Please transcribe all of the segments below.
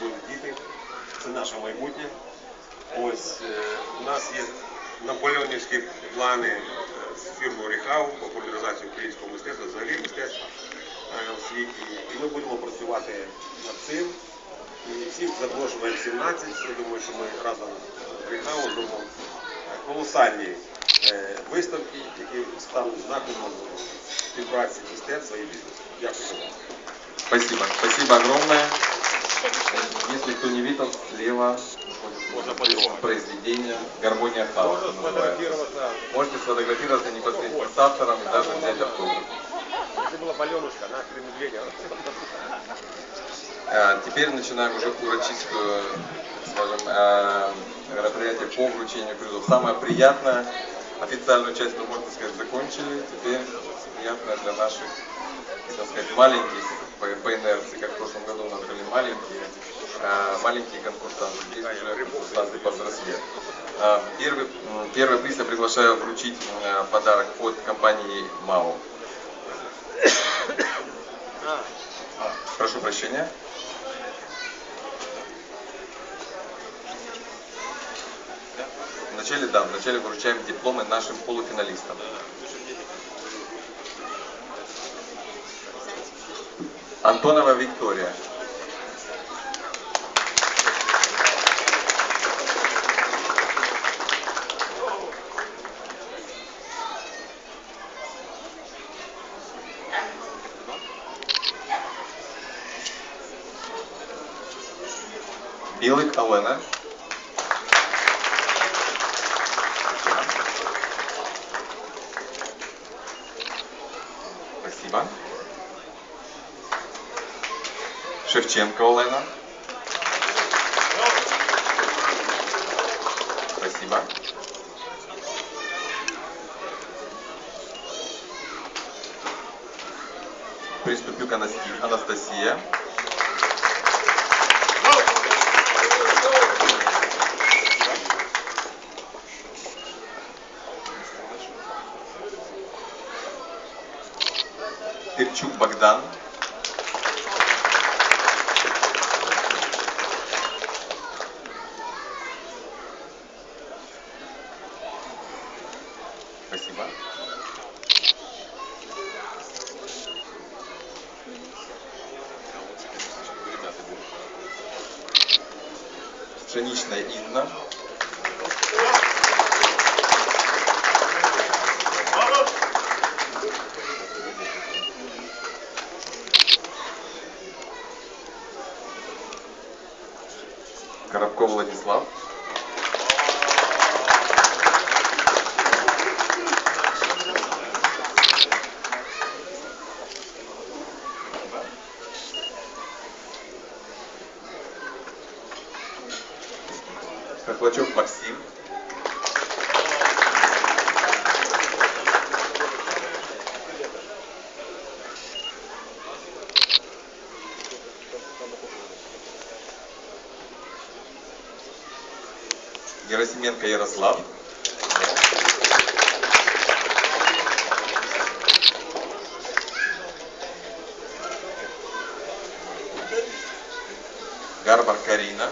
будуть діти, це наше майбутнє. Ось е, у нас є наполеонівські плани е, з фірмою Ріхау по популяризації українського мистецтва, взагалі мистецтва е, у світі. І ми будемо працювати над цим. І всіх запрошуємо М17. Я думаю, що ми разом з Ріхау зробимо колосальні виставки, які стануть знаком співпраці мистецтва і бізнесу. Дякую увагу. Спасибо. Спасибо огромное. Если кто не видел, слева произведение «Гармония хаоса» называется. Можете сфотографироваться непосредственно с автором и даже взять автограф. Это была Аленушка, она медведя. А, Теперь начинаем уже урочистую, скажем, э, мероприятие по вручению призов. Самое приятное, официальную часть мы, можно сказать, закончили. Теперь приятное для наших, так сказать, маленьких по, по инерции, как в прошлом году у нас были маленькие, э, маленькие конкурсанты. Здесь уже конкурсанты повзрослее. А, Первый, м, первый приз я приглашаю вручить э, подарок от компании МАУ. Прошу прощения. Вначале, да, вначале вручаем дипломы нашим полуфиналистам. Антонова Виктория. Білик Олена. Спасибо. Шевченко Олена. Спасибо. Приступю к Анастасия. Ирчук Богдан. Владислав. Хохлачев Максим. Герасименко Ярослав. Гарбар Карина.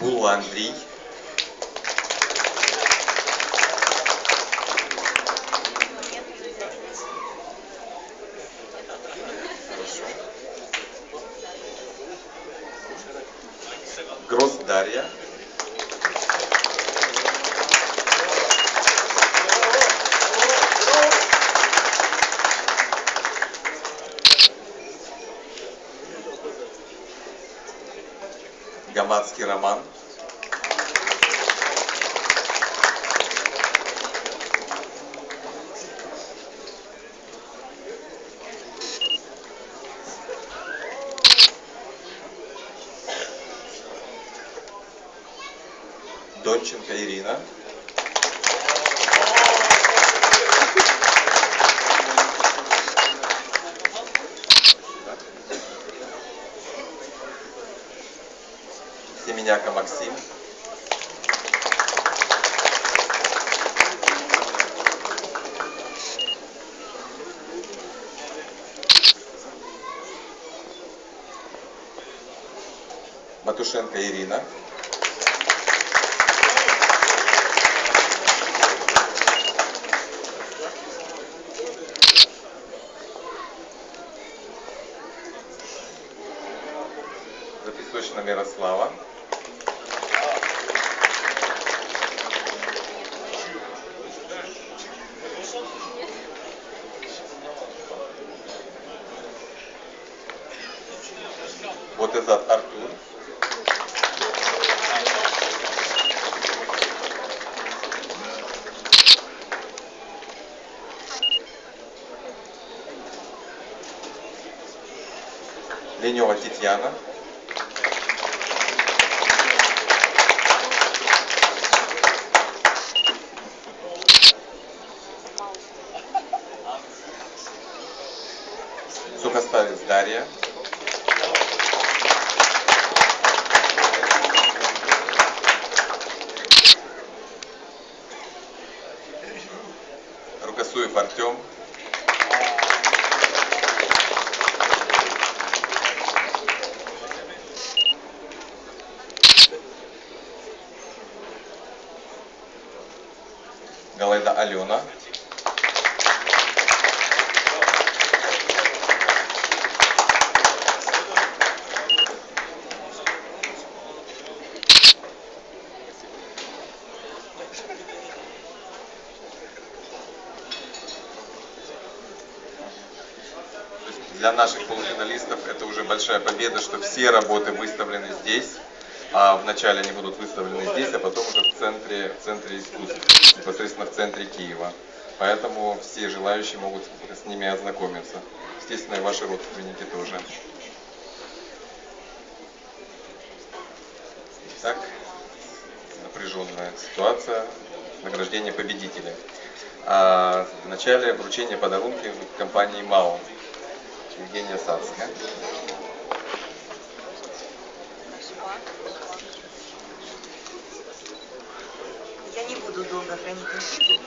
Bulandri Арбатский роман. Донченко Ирина. Семеняка Максим. Матушенко Ирина. Вот этот Артур. Ленева Татьяна. Рукосуев Артем. Галайда Алена. Для наших полуфиналистов это уже большая победа, что все работы выставлены здесь, а вначале они будут выставлены здесь, а потом уже в центре, в центре искусств, непосредственно в центре Киева. Поэтому все желающие могут с ними ознакомиться. Естественно, и ваши родственники тоже. Итак, напряженная ситуация, награждение победителей. А в начале вручение подарунки компании МАО. Евгения Сацкая. Я не буду долго хранить интригу.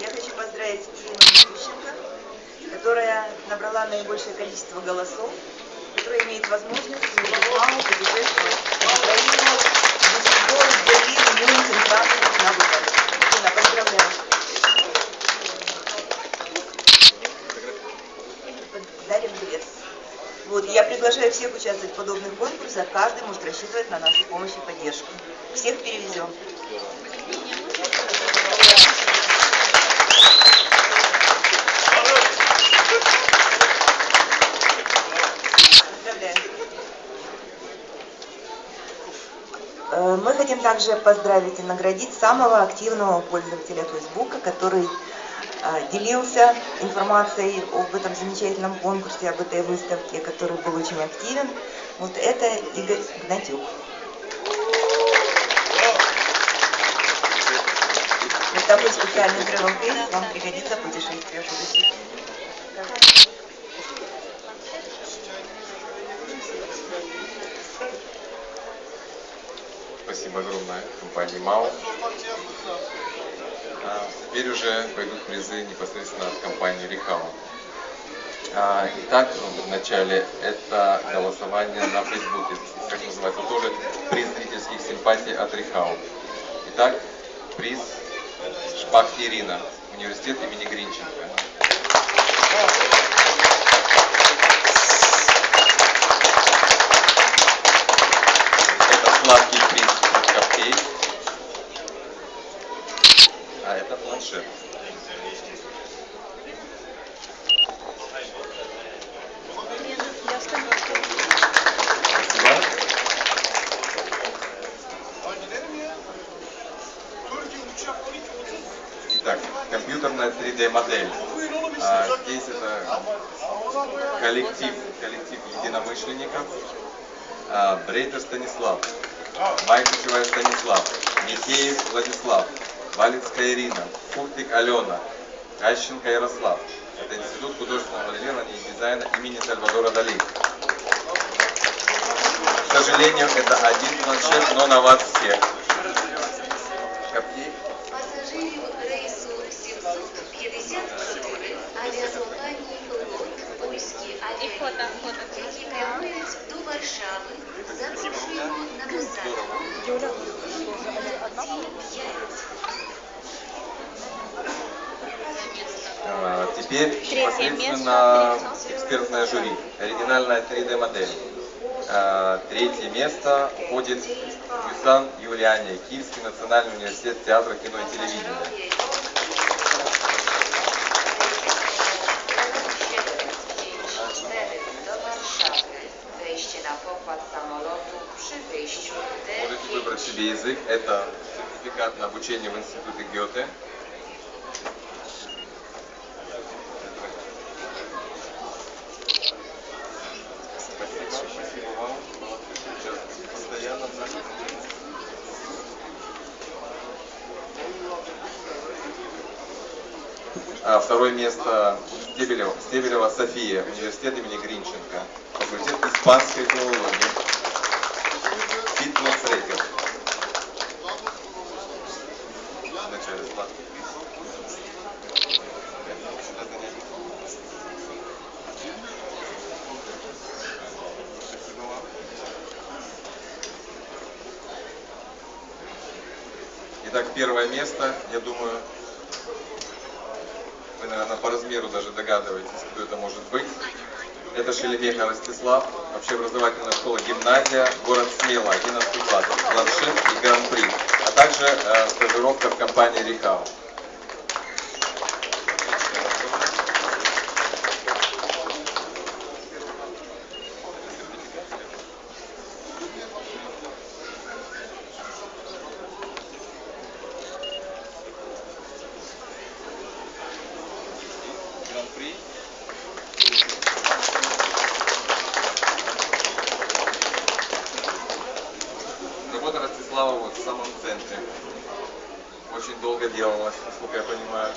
Я хочу поздравить Ирину Матющенко, которая набрала наибольшее количество голосов, которая имеет возможность маму путешествовать на выбор. Ирина, поздравляю. Я приглашаю всех участвовать в подобных конкурсах. Каждый может рассчитывать на нашу помощь и поддержку. Всех перевезем. Э, Мы хотим также поздравить и наградить самого активного пользователя Фейсбука, который делился информацией об этом замечательном конкурсе, об этой выставке, который был очень активен. Вот это Игорь Гнатюк. Вот такой специальный travel кейс вам пригодится в путешествии в будущем. Спасибо огромное компании МАУ. А теперь уже пойдут призы непосредственно от компании Рихау. А, итак, вначале это голосование на Фейсбуке, как называется, тоже приз зрительских симпатий от Рихау. Итак, приз Шпах Ирина, университет имени Гринченко. Это сладкий приз от Капкейк. А это планшет. Спасибо. Итак, компьютерная 3D модель. А, здесь это коллектив, коллектив единомышленников. А, Брейтер Станислав. Майкучева Станислав, Михеев Владислав, Валицкая Ирина, Фуртик Алена, Кащенко Ярослав. Это Институт художественного моделирования и дизайна имени Сальвадора Дали. К сожалению, это один планшет, но на вас всех. Копейки. Пасажирів рейсу 754 авіакомпанії «Лот» польські авіалінії, які прямують до Варшави, а, Теперь непосредственно экспертное жюри. Оригинальная 3D-модель. А, Третье место уходит Юсан Юлиане, Киевский национальный университет театра, кино и телевидения. Себе язык. Это сертификат на обучение в институте Гёте. А, второе место Стебелева, Стебелева София, университет имени Гринченко, факультет испанской филологии. Фитнес-трекер. Вначале сладкий. Сюда занять. Спасибо вам. Первое место, я думаю, вы, наверное, по размеру даже догадываетесь, кто это может быть. Это Шелемеха Ростислав, общеобразовательная школа гимназия, город Смела, 11 класс, планшет и гран-при, а также э, стажировка в компании Рихау. Гран-при. Работа Ростислава вот в самом центре. Делалась, насколько я понимаю.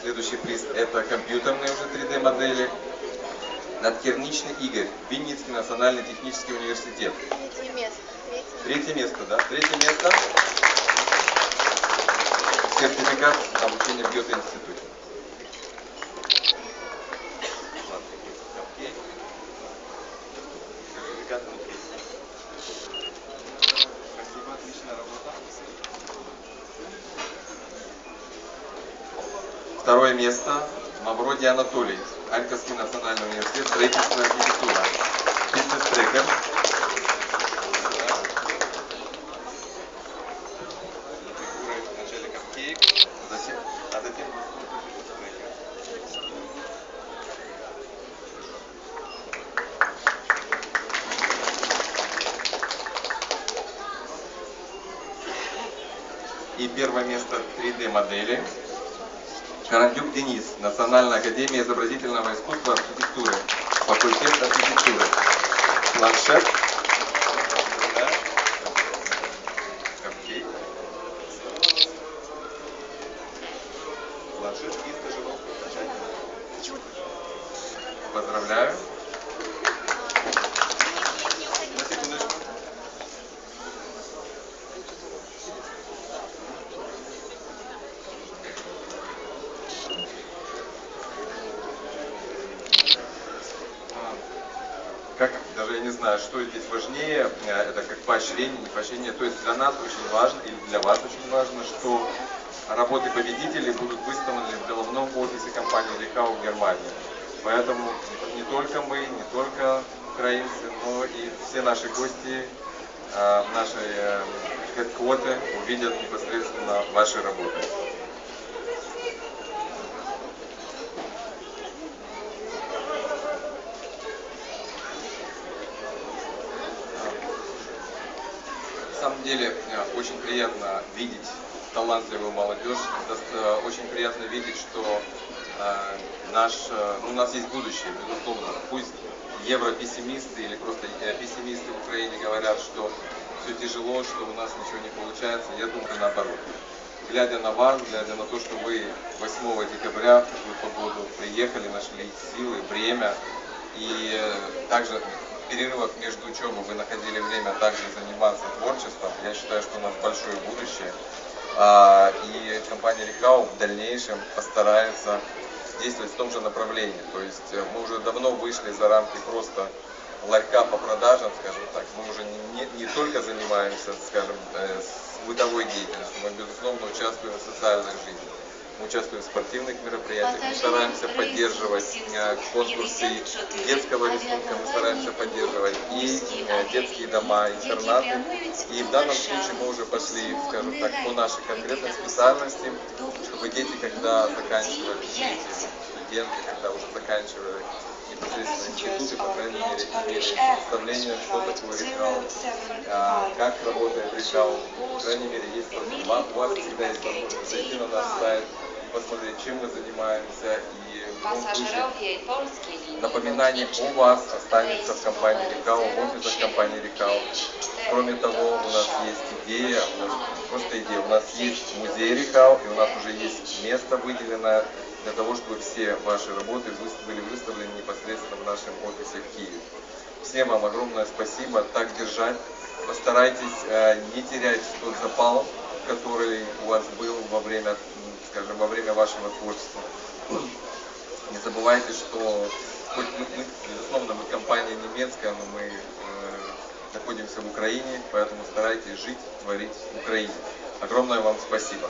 Следующий приз это компьютерные уже 3D модели. Надкерничный Игорь, Винницкий национальный технический университет. Третье место. Третье Третье место, да? Третье место. Сертификат обучения в Гёте-институте. Окей. Сертификат внутри. Спасибо, отличная работа. Второе место. Мавроди Анатолий. Харьковский национальный университет строительства и архитектура. Фитнес-трекер. фигуры вначале капкейк, затем, а затем трекер. И первое место 3D Карандюк Денис, Национальная академия изобразительного искусства архитектуры, факультет архитектуры. Планшет. Да. Капкейк. Планшет и стажировка окончательно. Поздравляю. На секундочку. А, Как, даже я не знаю, что здесь важнее, э, это как поощрение, не поощрение. То есть для нас очень важно, или для вас очень важно, что работы победителей будут выставлены в головном офисе компании Лихау в Германии. Поэтому не только мы, не только украинцы, но и все наши гости э, нашей э, headquarter увидят непосредственно ваши работы. На самом деле э, очень приятно видеть талантливую молодежь. Э, Очень приятно видеть, что э, наш, э, ну, у нас есть будущее, безусловно. Пусть европессимисты или просто пессимисты в Украине говорят, что все тяжело, что у нас ничего не получается. Я думаю, наоборот. Глядя на вас, глядя на то, что вы 8 декабря в такую погоду приехали, нашли силы, время, и также перерывах между учебой вы находили время также заниматься творчеством, я считаю, что у нас большое будущее. А, И компания Рикау в дальнейшем постарается действовать в том же направлении. То есть э, мы уже давно вышли за рамки просто ларька по продажам, скажем так. Мы уже не, не- только занимаемся, скажем, э, бытовой деятельностью, мы, безусловно, участвуем в социальной жизни. Мы участвуем в спортивных мероприятиях, мы стараемся поддерживать э, конкурсы детского рисунка, мы стараемся поддерживать и э, детские дома, интернаты. И в данном случае мы уже пошли, скажем так, по нашей конкретной специальности, чтобы дети, когда заканчивали, студенты, когда уже заканчивали непосредственно институты, по крайней мере, имели представление, что такое рекал, а, как работает рекал. По крайней мере, есть возможность, у вас всегда есть возможность зайти на наш сайт, посмотреть, чем мы занимаемся, и polskiej linii Напоминание о вас останется в компании Рекал, в офисах компании Рекал. Кроме того, у нас есть идея, просто идея, у нас есть музей Рекал, и у нас уже есть место выделено для того, чтобы все ваши работы были выставлены непосредственно в нашем офисе в Киеве. Всем вам огромное спасибо, так держать. Постарайтесь э, не терять тот запал, который у вас был во время, скажем, во время вашего творчества. Не забывайте, что хоть мы, мы, безусловно, мы компания немецкая, но мы э, находимся в Украине, поэтому старайтесь жить, творить в Украине. Огромное вам спасибо.